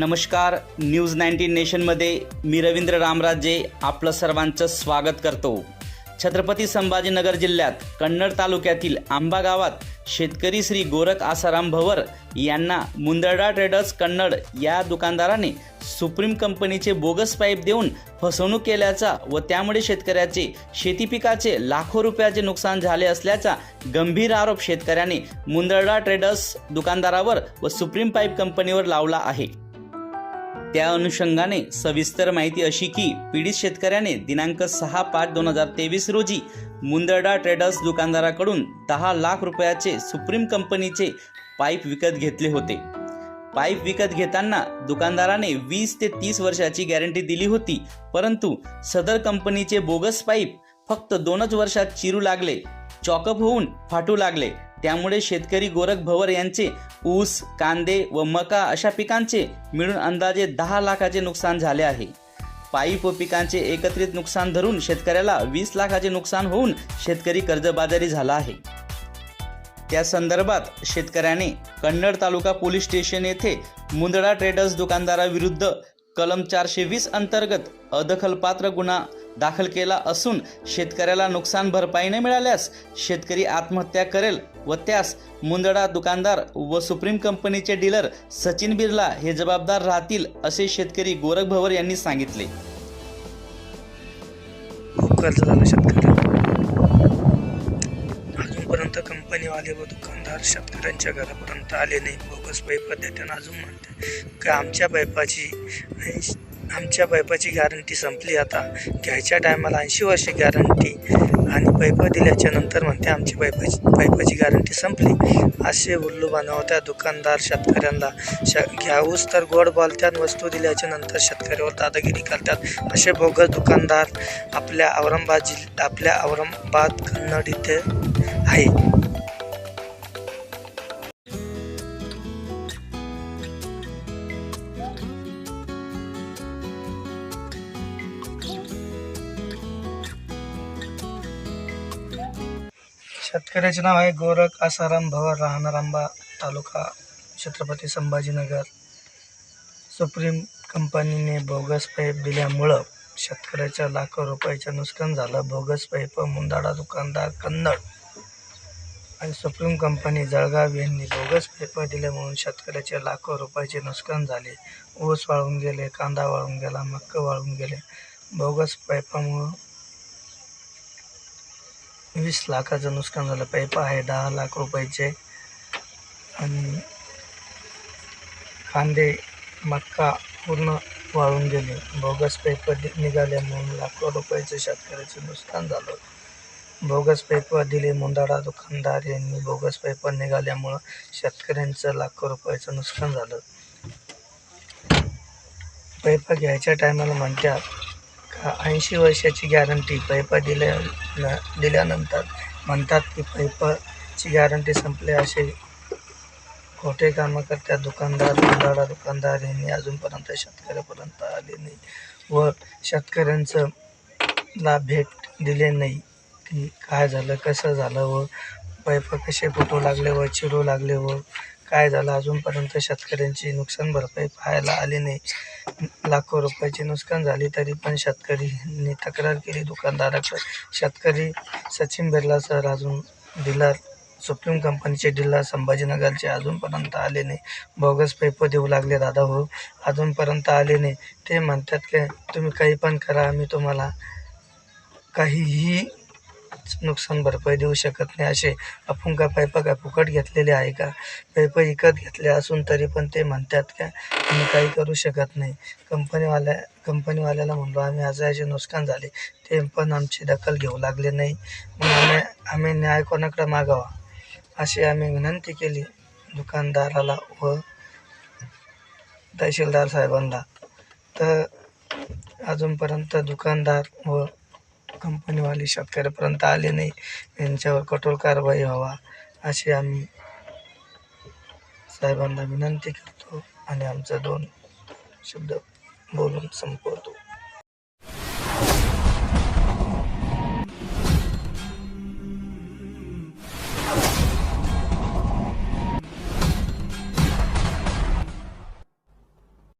नमस्कार news nineteen नेशनमध्ये मी रवींद्र रामराजे आपलं सर्वांचं स्वागत करतो. छत्रपती संभाजीनगर जिल्ह्यात कन्नड तालुक्यातील आंबा गावात शेतकरी श्री गोरख आसाराम भवर यांना मुंदडा ट्रेडर्स कन्नड या दुकानदाराने सुप्रीम कंपनीचे बोगस पाईप देऊन फसवणूक केल्याचा व त्यामुळे शेतकऱ्याचे शेती पिकाचे लाखो रुपयाचे नुकसान झाले असल्याचा गंभीर आरोप शेतकऱ्याने मुंदडा ट्रेडर्स दुकानदारावर व सुप्रीम पाईप कंपनीवर लावला आहे. त्या अनुषंगाने सविस्तर माहिती अशी की पीडित शेतकऱ्याने दिनांक सहा पाच दोन हजार तेवीस रोजी मुंदडा ट्रेडर्स दुकानदाराकडून दहा लाख रुपयाचे सुप्रीम कंपनीचे पाईप विकत घेतले होते. पाईप विकत घेताना दुकानदाराने वीस ते तीस वर्षाची गॅरंटी दिली होती परंतु सदर कंपनीचे बोगस पाईप फक्त दोनच वर्षात चिरू लागले चॉकअप होऊन फाटू लागले. त्यामुळे शेतकरी गोरख भवर यांचे ऊस कांदे व मका अशा पिकांचे मिळून अंदाजे दहा लाखाचे नुकसान झाले आहे. पाईप व पिकांचे एकत्रित नुकसान धरून शेतकऱ्याला वीस लाखाचे नुकसान होऊन शेतकरी कर्जबाजारी झाला आहे. त्या संदर्भात शेतकऱ्याने कन्नड तालुका पोलीस स्टेशन येथे मुंदडा ट्रेडर्स दुकानदाराविरुद्ध कलम चारशे वीस अंतर्गत अदखलपात्र गुन्हा दाखल केला असून शेतकऱ्याला नुकसान भरपाई न मिळाल्यास शेतकरी आत्महत्या करेल व त्यास मुंदडा दुकानदार व सुप्रीम कंपनीचे डीलर सचिन बिर्ला हे जबाबदार राहतील असे शेतकरी गोरख भवर यांनी सांगितले. खूप कर्ज झालं अजूनपर्यंत कंपनीवाले व दुकानदार शेतकऱ्यांच्या घरापर्यंत आले नाही बोगस पाईप पद्धतीनं अजून म्हणते का आमच्या पाईपाची आमच्या पैपाची गॅरंटी संपली आता. घ्यायच्या टायमाला ऐंशी वर्ष गॅरंटी आणि पैप दिल्याच्या नंतर म्हणते आमची पैपाची पैपाची गॅरंटी संपली. असे उल्लू बनवत्या दुकानदार शेतकऱ्यांना श घ्याऊस तर गोड बोलत्यात वस्तू दिल्याच्या नंतर शेतकऱ्यावर दादागिरी करतात. असे बोगस दुकानदार आपल्या औरंगाबाद जिल्ह आपल्या औरंगाबाद कन्नड इथे आहे. शेतकऱ्याचे नाव आहे गोरख आसाराम भवर राहणार आंबा तालुका छत्रपती संभाजीनगर. सुप्रीम कंपनीने बोगस पाईप दिल्यामुळं शेतकऱ्याच्या लाखो रुपयाचं नुकसान झालं. बोगस पाईप मुंदाडा दुकानदार कन्नड आणि सुप्रीम कंपनी जळगाव यांनी बोगस पाईप दिले म्हणून शेतकऱ्याचे लाखो रुपयाचे नुकसान झाले. ऊस वाळून गेले कांदा वाळून गेला मक्क वाळून गेले. बोगस पाईपामुळं वीस लाखाचं नुकसान झालं. पाईप आहे दहा लाख रुपयाचे. आणि कांदे मक्का पूर्ण वाळून गेले. बोगस पेपर निघाले. म्हणून लाखो रुपयाचं शेतकऱ्याचं नुकसान झालं. बोगस पेपर दिले. मुंदाडा दुकानदार यांनी बोगस पेपर निघाल्यामुळं शेतकऱ्यांचं लाखो रुपयाचं नुकसान झालं. पैपा घ्यायच्या टायमाला म्हणतात ऐंशी वर्षाची गॅरंटी पैपा दिल्या न दिल्यानंतर म्हणतात की पैपाची गॅरंटी संपली असे खोटे कामं करतात दुकानदार दुकानदार यांनी अजूनपर्यंत शेतकऱ्यापर्यंत आले नाही व शेतकऱ्यांचं ला भेट दिले नाही. की काय झालं कसं झालं व पैप कसे फुटू लागले व चिरू लागले व काय झालं? अजूनपर्यंत शेतकऱ्यांची नुकसान भरपाई पाहायला आली नाही. लाखो रुपयाची नुकसान झाली तरी पण शेतकरीने तक्रार केली. दुकानदाराकडे शेतकरी सचिन बिर्ला सर अजून डीलर सुप्रीम कंपनीचे डीलर संभाजीनगरचे अजूनपर्यंत आले नाही. बोगस पेपर देऊ लागले दादा हो. अजूनपर्यंत आले नाही. ते म्हणतात की तुम्ही काही पण करा आम्ही तुम्हाला काहीही नुकसान भरपाई देऊ शकत नाही असे आपण का पाईप काय फुकट घेतलेले आहे का? पैपा विकत घेतले असून तरी पण ते म्हणतात का आम्ही काही करू शकत नाही. कंपनीवाल्या कंपनीवाल्याला म्हणलो आम्ही असं असे नुकसान झाले. ते पण आमची दखल घेऊ लागले नाही. मग आम्ही आम्ही न्याय कोणाकडे मागावा? अशी आम्ही विनंती केली दुकानदाराला व तहसीलदार साहेबांना. तर अजूनपर्यंत दुकानदार व कंपनीवाले शेतकऱ्यापर्यंत आले नाही. यांच्यावर कठोर कारवाई व्हावा अशी आम्ही साहेबांना विनंती करतो आणि आमचा दोन शब्द बोलून संपवतो.